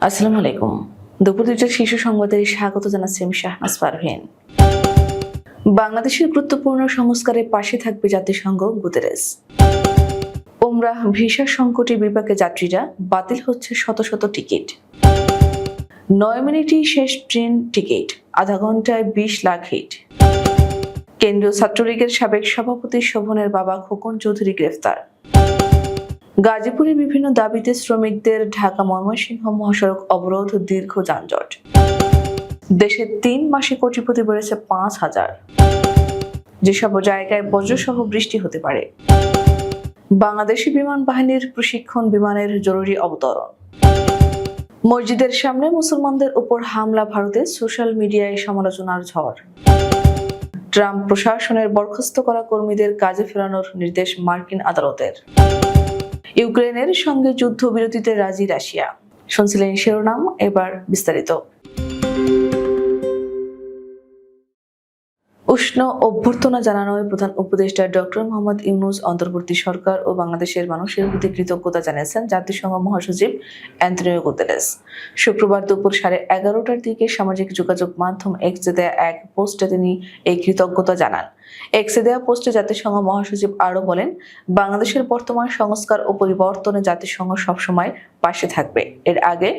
আসসালামু আলাইকুম। দুপুর দুইটার শিশু সংবাদে স্বাগত জানাচ্ছি আমি শাহনাজ পারভীন। বাংলাদেশের গুরুত্বপূর্ণ সংস্কারের পাশে থাকবে জাতিসংঘ গুতেরেস। ওমরা ভিসা সংকটে বিপাকে যাত্রীরা বাতিল হচ্ছে শত শত টিকিট। নয় মিনিটই শেষ ট্রেন টিকিট, আধা ঘন্টায় বিশ লাখ হিট। কেন্দ্রীয় ছাত্রলীগের সাবেক সভাপতি শোভনের বাবা খোকন চৌধুরী গ্রেফতার। গাজীপুরে বিভিন্ন দাবিতে শ্রমিকদের ঢাকা ময়মনসিংহ মহাসড়ক অবরোধ দীর্ঘ যানজট। দেশের তিন মাসে কোটিপতি বেড়েছে পাঁচ হাজার। যেসব জায়গায় বজ্রসহ বৃষ্টি হতে পারে। বাংলাদেশি বিমান বাহিনীর প্রশিক্ষণ বিমানের জরুরি অবতরণ। মসজিদের সামনে মুসলমানদের উপর হামলা, ভারতে সোশ্যাল মিডিয়ায় সমালোচনার ঝড়। ট্রাম্প প্রশাসনের বরখাস্ত করা কর্মীদের কাজে ফেরানোর নির্দেশ মার্কিন আদালতের। ইউক্রেনের সঙ্গে যুদ্ধবিরতিতে রাজি রাশিয়া। শুনছিলেন শিরোনাম, এবার বিস্তারিত। উষ্ণ অভ্যর্থনা জানানোয় প্রধান উপদেষ্টা ডক্টর মোহাম্মদ ইউনুস, অন্তর্বর্তী সরকার ও বাংলাদেশের মানুষের প্রতি কৃতজ্ঞতা জানিয়েছেন জাতিসংঘ মহাসচিব অ্যান্টনিও গুতেরেস। শুক্রবার দুপুর সাড়ে এগারোটার দিকে সামাজিক যোগাযোগ মাধ্যম এক্সে দেয়া এক পোস্টে তিনি এই কৃতজ্ঞতা জানান। এক্সে দেয়া পোস্টে জাতিসংঘ মহাসচিব আরও বলেন, বাংলাদেশের বর্তমান সংস্কার ও পরিবর্তনে জাতিসংঘ সবসময় পাশে থাকবে। এর আগে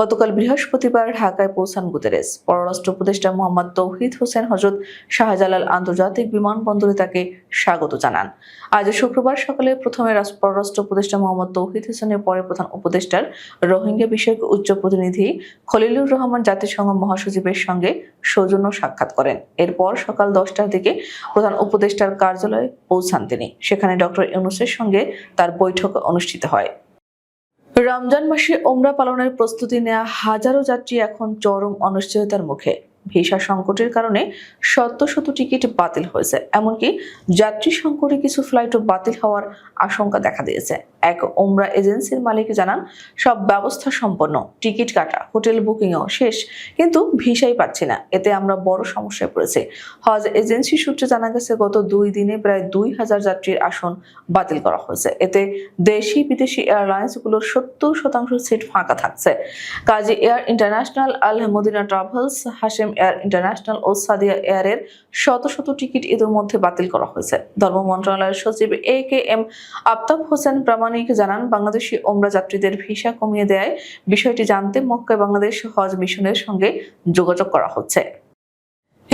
গতকাল বৃহস্পতিবার ঢাকায় পৌঁছান গুতেরেস। পররাষ্ট্র উপদেষ্টা মোহাম্মদ তৌহিদ হোসেন হজরত শাহজালাল আন্তর্জাতিক বিমানবন্দরে তাকে স্বাগত জানান। আজ শুক্রবার সকালে প্রথমে পররাষ্ট্র উপদেষ্টা মোহাম্মদ তৌহিদ হোসেনের পরে প্রধান উপদেষ্টার রোহিঙ্গা বিষয়ক উচ্চ প্রতিনিধি খলিলুর রহমান জাতিসংঘ মহাসচিবের সঙ্গে সৌজন্য সাক্ষাৎ করেন। এরপর সকাল দশটার দিকে প্রধান উপদেষ্টার কার্যালয়ে পৌঁছান তিনি। সেখানে ডক্টর ইউনুসের সঙ্গে তার বৈঠক অনুষ্ঠিত হয়। রমজান মাসে ওমরা পালনের প্রস্তুতি নেয়া হাজারো যাত্রী এখন চরম অনিশ্চয়তার মুখে। ভিসা সংকটের কারণে শত শত টিকিট বাতিল হয়েছে। এমনকি যাত্রী সংকটে কিছু ফ্লাইটও বাতিল হওয়ার আশঙ্কা দেখা দিয়েছে। এক ওমরা এজেন্সির মালিক জানান, সব ব্যবস্থা সম্পন্ন, টিকিট কাটা, হোটেল বুকিংও শেষ, কিন্তু ভিসাই পাচ্ছি না। এতে আমরা বড় সমস্যায় পড়েছি। হজ এজেন্সি সূত্রে জানা গেছে, গত দুই দিনে প্রায় দুই হাজার যাত্রীর আসন বাতিল করা হয়েছে। এতে দেশি বিদেশি এয়ারলাইন্সগুলোর সত্তর শতাংশ সিট ফাঁকা থাকছে। Kazi air international Al Madina travels Hashem air international ও সাদিয়া এয়ারের শত শত টিকিট এদের মধ্যে বাতিল করা হয়েছে। ধর্ম মন্ত্রণালয়ের সচিব A K M Aftab Hossain Pramanik জানান, বাংলাদেশি ওমরা যাত্রীদের ভিসা কমিয়ে দেয় বিষয়টি জানতে মক্কায় বাংলাদেশ হজ মিশনের সঙ্গে যোগাযোগ করা হচ্ছে।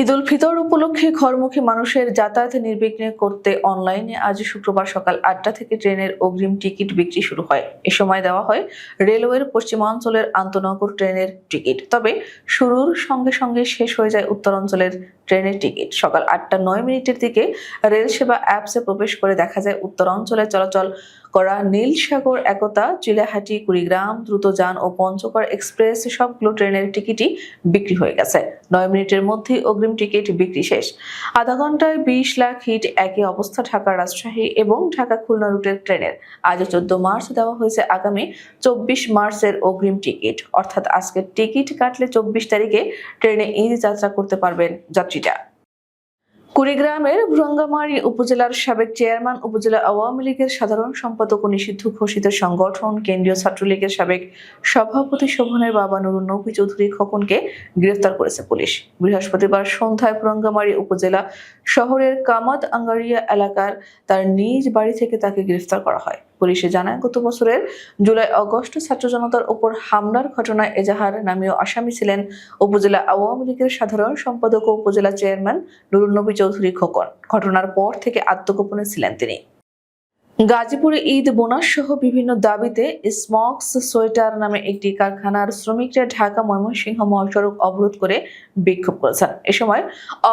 ঈদ উল ফিতর উপলক্ষে ঘরমুখী মানুষের যাতায়াত নির্বিঘ্নে করতে অনলাইনে আজ শুক্রবার সকাল আটটা থেকে ট্রেনের অগ্রিম টিকিট বিক্রি শুরু হয়। এ সময় দেওয়া হয় রেলওয়ের পশ্চিমাঞ্চলের আন্তনগর ট্রেনের টিকিট। তবে শুরুর সঙ্গে সঙ্গে শেষ হয়ে যায় উত্তরাঞ্চলের ট্রেনের টিকিট। সকাল আটটা নয় মিনিটের দিকে রেল সেবা অ্যাপসে প্রবেশ করে দেখা যায় উত্তরাঞ্চলে চলাচল করা নীলসাগর, একতা, চিলাহাটি, কুড়িগ্রাম, দ্রুতযান ও পঞ্চগড় এক্সপ্রেস সবগুলো ট্রেনের টিকিটই বিক্রি হয়ে গেছে। নয় মিনিটের মধ্যেই অগ্রিম টিকিট বিক্রি শেষ। আধা ঘন্টায় বিশ লাখ হিট একই অবস্থা ঢাকা রাজশাহী এবং ঢাকা খুলনা রুটের ট্রেনের। আজ চোদ্দ মার্চ দেওয়া হয়েছে আগামী চব্বিশ মার্চের অগ্রিম টিকিট। অর্থাৎ আজকের টিকিট কাটলে চব্বিশ তারিখে ট্রেনে ঈদ যাত্রা করতে পারবেন যাত্রীরা কুড়িগ্রামের ভ্রঙ্গামারী উপজেলার সাবেক চেয়ারম্যান, উপজেলা আওয়ামী লীগের সাধারণ সম্পাদক ও নিষিদ্ধ ঘোষিত সংগঠন, কেন্দ্রীয় ছাত্রলীগের সাবেক সভাপতি শোভনের বাবা নুরুন নবী চৌধুরী খোকনকে গ্রেফতার করেছে পুলিশ। বৃহস্পতিবার সন্ধ্যায় ভ্রঙ্গামারী উপজেলা শহরের কামাত আঙ্গারিয়া এলাকার তার নিজ বাড়ি থেকে তাকে গ্রেফতার করা হয়। পুলিশে জানায়, গত বছরের জুলাই, অগস্ট ছাত্র জনতার উপর হামলার ঘটনায় এজাহার নামীয় আসামি ছিলেন উপজেলা আওয়ামী লীগের সাধারণ সম্পাদক ও উপজেলা চেয়ারম্যান নুরুল নবী চৌধুরী খোকন। ঘটনার পর থেকে আত্মগোপনে ছিলেন তিনি। গাজীপুরে ঈদ বোনাস সহ বিভিন্ন দাবিতে স্মক্স সোয়েটার নামে একটি কারখানার শ্রমিকরা ঢাকা ময়মনসিংহ মহাসড়ক অবরোধ করে বিক্ষোভ করেছেন। এ সময়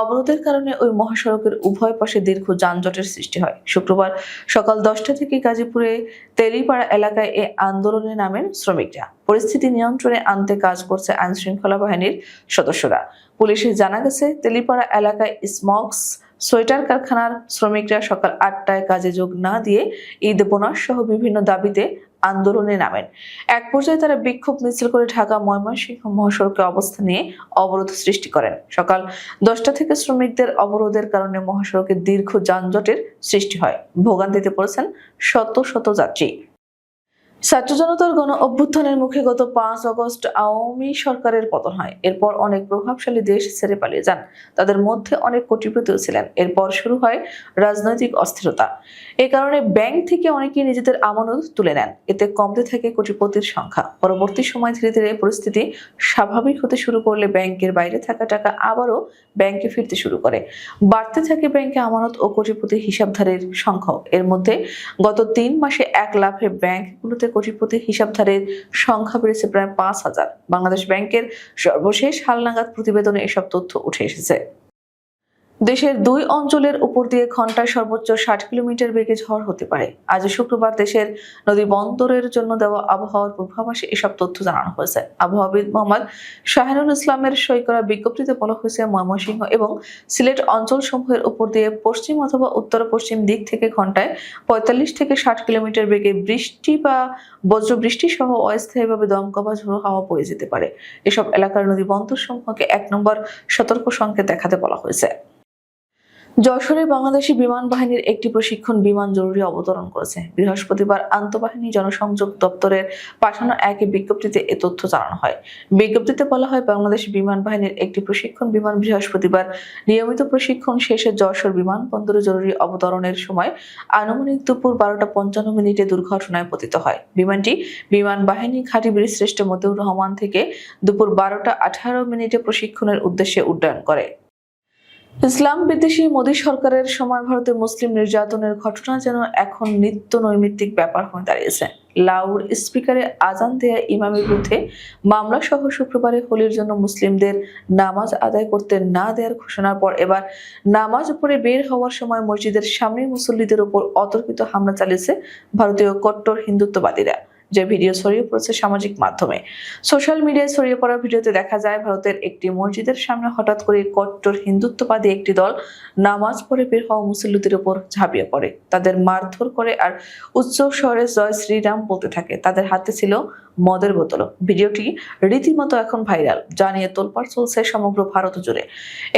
অবরোধের কারণে ওই মহাসড়কের উভয় পাশে দীর্ঘ যানজটের সৃষ্টি হয়। শুক্রবার সকাল দশটা থেকে গাজীপুরে তেলিপাড়া এলাকায় এ আন্দোলনে নামেন শ্রমিকরা। পরিস্থিতি নিয়ন্ত্রণে আনতে কাজ করছে আইন শৃঙ্খলা বাহিনীর সদস্যরা। পুলিশে জানা গেছে, তেলিপাড়া এলাকায় স্মক্স সোয়েটার কারখানার শ্রমিকরা সকাল আটটায় কাজে যোগ না দিয়ে ঈদ বোনাস সহ বিভিন্ন দাবিতে আন্দোলনে নামেন। এক পর্যায়ে তারা বিক্ষোভ মিছিল করে ঢাকা ময়মনসিংহ মহাসড়কে অবস্থা নিয়ে অবরোধ সৃষ্টি করেন। সকাল দশটা থেকে শ্রমিকদের অবরোধের কারণে মহাসড়কে দীর্ঘ যানজটের সৃষ্টি হয়। ভোগান্তিতে পড়েছেন শত শত যাত্রী। ছাত্র জনতার গণ অভ্যুত্থানের মুখে গত পাঁচ আগস্ট আওয়ামী সরকারের পতন হয়। এরপর অনেক প্রভাবশালী দেশ ছেড়ে পালিয়ে যান। তাদের মধ্যে অনেক কোটিপতিও ছিলেন। এরপর শুরু হয় রাজনৈতিক অস্থিরতা। এ কারণে ব্যাংক থেকে অনেকেই নিজেদের আমানত তুলে নেন। এতে কমতে থাকে কোটিপতির সংখ্যা। পরবর্তী সময় ধীরে ধীরে পরিস্থিতি স্বাভাবিক হতে শুরু করলে ব্যাংকের বাইরে থাকা টাকা আবারও ব্যাংকে ফিরতে শুরু করে। বাড়তে থাকে ব্যাংকে আমানত ও কোটিপতি হিসাবধারীর সংখ্যাও। এর মধ্যে গত তিন মাসে এক লাফে ব্যাংকগুলোতে কোটিপতি হিসাবধারীর সংখ্যা বেড়েছে প্রায় পাঁচ হাজার। বাংলাদেশ ব্যাংকের সর্বশেষ হালনাগাদ প্রতিবেদনে এসব তথ্য উঠে এসেছে। দেশের দুই অঞ্চলের উপর দিয়ে ঘন্টায় সর্বোচ্চ ষাট কিলোমিটার বেগে ঝড় হতে পারে। আজ শুক্রবার দেশের নদী বন্দরের জন্য দেওয়া আবহাওয়ার পূর্বাভাসে এসব তথ্য জানানো হয়েছে। আবহাওয়াবিদ মোহাম্মদ শাহিনুল ইসলামের সই করা বিজ্ঞপ্তিতে বলা হয়েছে, ময়মনসিংহ এবং সিলেট অঞ্চল সমূহের উপর দিয়ে পশ্চিম অথবা উত্তর পশ্চিম দিক থেকে ঘন্টায় পঁয়তাল্লিশ থেকে ষাট কিলোমিটার বেগে বৃষ্টি বা বজ্রবৃষ্টি সহ অস্থায়ীভাবে দমকা বা ঝোড়ো হাওয়া বয়ে যেতে পারে। এসব এলাকার নদী বন্দর সমূহকে এক নম্বর সতর্ক সংকেত দেখাতে বলা হয়েছে। যশোরে বাংলাদেশি বিমান বাহিনীর একটি প্রশিক্ষণ বিমান জরুরি অবতরণ করেছে। বৃহস্পতিবার আন্তঃবাহিনী জনসংযোগ দপ্তরের পাঠানো এক বিজ্ঞপ্তিতে এ তথ্য জানানো হয়। বিজ্ঞপ্তিতে বলা হয়, বাংলাদেশ বিমান বাহিনীর একটি প্রশিক্ষণ বিমান বৃহস্পতিবার নিয়মিত প্রশিক্ষণ শেষে যশোর বিমানবন্দরে জরুরি অবতরণের সময় আনুমানিক দুপুর বারোটা পঞ্চান্ন মিনিটে দুর্ঘটনায় পতিত হয়। বিমানটি বিমান বাহিনী ঘাঁটি বীরশ্রেষ্ঠ মতিউর রহমান থেকে দুপুর বারোটা আঠারো মিনিটে প্রশিক্ষণের উদ্দেশ্যে উড্ডয়ন করে। ইসলাম বিদ্বেষী মোদী সরকারের সময় ভারতে মুসলিম নির্যাতনের ঘটনা যেন এখন নিত্য নৈমিত্তিক ব্যাপার হয়ে দাঁড়িয়েছে। লাউড স্পিকারে আজান দেয়া ইমামের বিরুদ্ধে মামলা সহ শুক্রবারে হোলির জন্য মুসলিমদের নামাজ আদায় করতে না দেওয়ার ঘোষণার পর এবার নামাজ পড়ে বের হওয়ার সময় মসজিদের সামনে মুসল্লিদের উপর অতর্কিত হামলা চালিয়েছে ভারতীয় কট্টর হিন্দুত্ববাদীরা। যে ভিডিও ছড়িয়ে পড়েছে সামাজিক মাধ্যমে। সোশ্যাল মিডিয়ায় ছড়িয়ে পড়া ভিডিওতে দেখা যায়, ভারতের একটি মসজিদের সামনে হঠাৎ করে কট্টর হিন্দুত্ববাদী একটি দল নামাজ পড়ে বের হওয়া মুসল্লিদের উপর ঝাঁপিয়ে পড়ে। তাদের মারধর করে আর উচ্চ স্বরে জয় শ্রীরাম বলতে থাকে। তাদের হাতে ছিল মদের বোতল। ভিডিওটি রীতিমতো এখন ভাইরাল, যা নিয়ে তোলপাড় চলছে সমগ্র ভারত জুড়ে।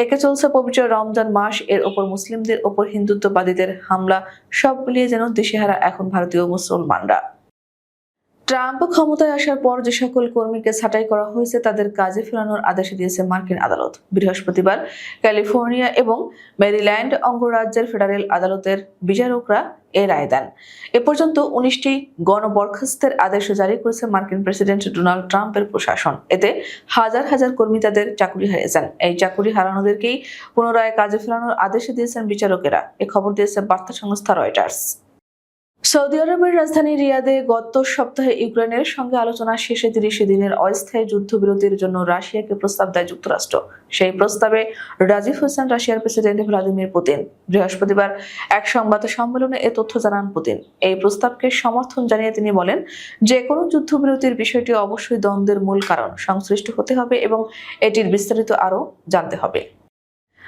একে চলছে পবিত্র রমজান মাস, এর ওপর মুসলিমদের ওপর হিন্দুত্ববাদীদের হামলা, সব মিলিয়ে যেন দিশেহারা এখন ভারতীয় মুসলমানরা। ট্রাম্প ক্ষমতায় আসার পর যে সকল কর্মীকে ছাঁটাই করা হয়েছে, তাদের কাজে ফেরানোর আদেশ দিয়েছে মার্কিন আদালত। বৃহস্পতিবার ক্যালিফোর্নিয়া এবং মেরিল্যান্ড অঙ্গরাজ্যের ফেডারেল আদালতের বিচারকরা এ রায় দেন। এ পর্যন্ত উনিশটি গণবরখাস্তের আদেশ জারি করেছে মার্কিন প্রেসিডেন্ট ডোনাল্ড ট্রাম্পের প্রশাসন। এতে হাজার হাজার কর্মী তাদের চাকরি হারিয়েছেন। এই চাকরি হারানোদেরকেই পুনরায় কাজে ফেরানোর আদেশ দিয়েছেন বিচারকেরা। এ খবর দিয়েছে বার্তা সংস্থা রয়টার্স। সৌদি আরবের রাজধানী রিয়াদে গত সপ্তাহে ইউক্রেনের সঙ্গে আলোচনা শেষে তিরিশ দিনের অস্থায়ী যুদ্ধবিরতির জন্য রাশিয়াকে প্রস্তাব দেয় যুক্তরাষ্ট্র। সেই প্রস্তাবে রাজিব হোসেন রাশিয়ার প্রেসিডেন্ট ভ্লাদিমির পুতিন। বৃহস্পতিবার এক সংবাদ সম্মেলনে এ তথ্য জানান পুতিন। এই প্রস্তাবকে সমর্থন জানিয়ে তিনি বলেন যে কোনো যুদ্ধবিরতির বিষয়টি অবশ্যই দ্বন্দ্বের মূল কারণ। সংশ্লিষ্ট হতে হবে এবং এটির বিস্তারিত আরও জানতে হবে।